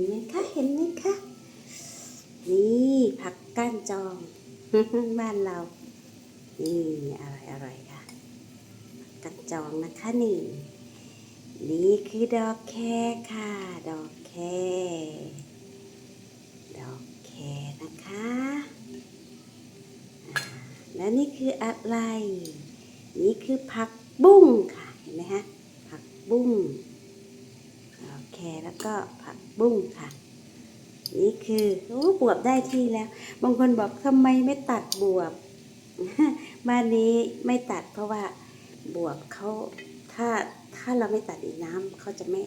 นไหมคะ เห็นไหมคะ นี่ผักก้านจอง บ้านเรา นี่อร่อยอร่อยค่ะผักก้านจองนะคะนี่ นี่คือดอกแคค่ะ ดอกแค ดอกแคนะคะ แล้วนี่คืออะไร นี่คือผักบุ้งค่ะ เห็นไหมฮะผักบุ้งดอกแคแล้วก็ บุ้งค่ะ นี่คือโอ้บวบได้ที่แล้ว บางคนบอกทำไมไม่ตัดบวบบ้านนี้ไม่ตัดเพราะว่าบวบเขาถ้าถ้าเราไม่ตัดอีกน้ำเขาจะไม่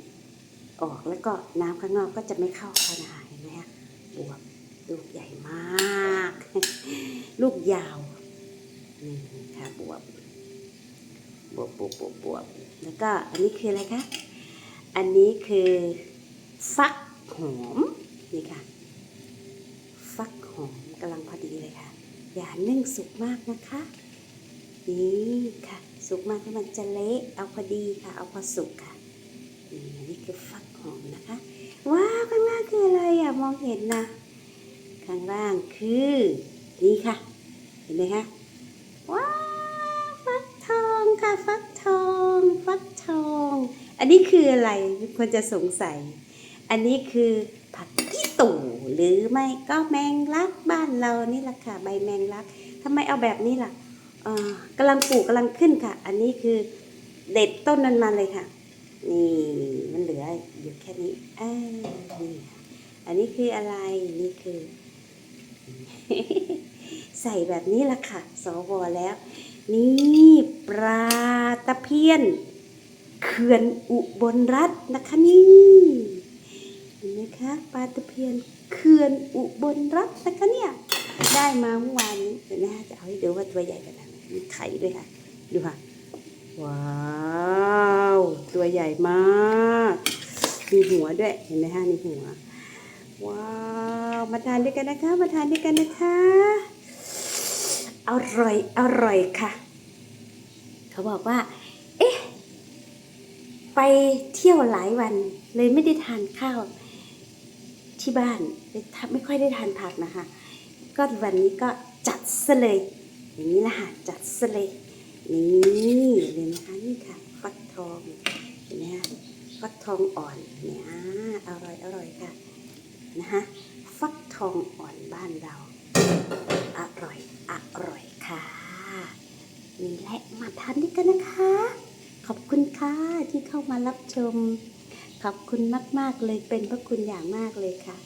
ออกแล้วก็น้ำข้างนอกก็จะไม่เข้าเขานาเห็นไหมคะบวบลูกใหญ่มาก ลูกยาวนี่ค่ะบวบบวบบวบบวบบวบแล้วก็อันนี้คืออะไรคะ อันนี้คือฟัก หอมนี่ค่ะ ฟักหอมกำลังพอดีเลยค่ะ อย่านึ่งสุกมากนะคะนี่ค่ะ สุกมากให้มันจะเละเอาพอดีค่ะ เอาพอสุกค่ะนี่อันนี้คือฟักหอมนะคะว้าวข้างล่างคืออะไรอะมองเห็นนะ ข้างล่างคือนี่ค่ะ เห็นไหมคะว้าวฟักทองค่ะฟักทอง ฟักทอง อันนี้คืออะไรควรจะสงสัย อันนี้คือผักขี้ตู่ หรือไม่ก็แมงลักบ้านเรานี่แหละค่ะใบแมงลักทำไมเอาแบบนี้ล่ะเอ่อกำลังปลูกกำลังขึ้นค่ะ อันนี้คือเด็ดต้นนั้นมาเลยค่ะ นี่มันเหลืออยู่แค่นี้อ่านี่ค่ะอันนี้คืออะไรนี่คือ ใส่แบบนี้ละค่ะ สวแล้ว นี่ปลาตะเพียนเขื่อนอุบลรัฐนะคะนี่ ห็นไหมคะปลาตะเพียนเขื่อนอุบลรัฐนะคะเนี่ยได้มาเมื่อวานนี้เห็นไหมคะจะเอาให้ดูว่าตัวใหญ่ขนาดไหนมีไข่ด้วยค่ะ ดูค่ะ ว้าว ตัวใหญ่มากมีหัวด้วยเห็นไหมคะมีหัว ว้าวมาทานด้วยกันนะคะ มาทานด้วยกันนะคะอร่อยอร่อยค่ะ เขาบอกว่า เอ๊ะ ไปเที่ยวหลายวันเลยไม่ได้ทานข้าว ที่บ้านไม่ค่อยได้ทานผักนะคะ ก็วันนี้ก็จัดซะเลย อย่างนี้ละค่ะจัดซะเลยนี่เลยนะคะนี่ค่ะฟักทองเห็นไหมคะฟักทองอ่อนเนี่ยอ่าอร่อยอร่อยค่ะนะคะฟักทองอ่อนบ้านเราอร่อยอร่อยค่ะนี่แหละมาทานด้วยกันนะคะ ขอบคุณค่ะที่เข้ามารับชม ขอบคุณมาก ๆ เลยเป็นพระคุณอย่างมากเลยค่ะ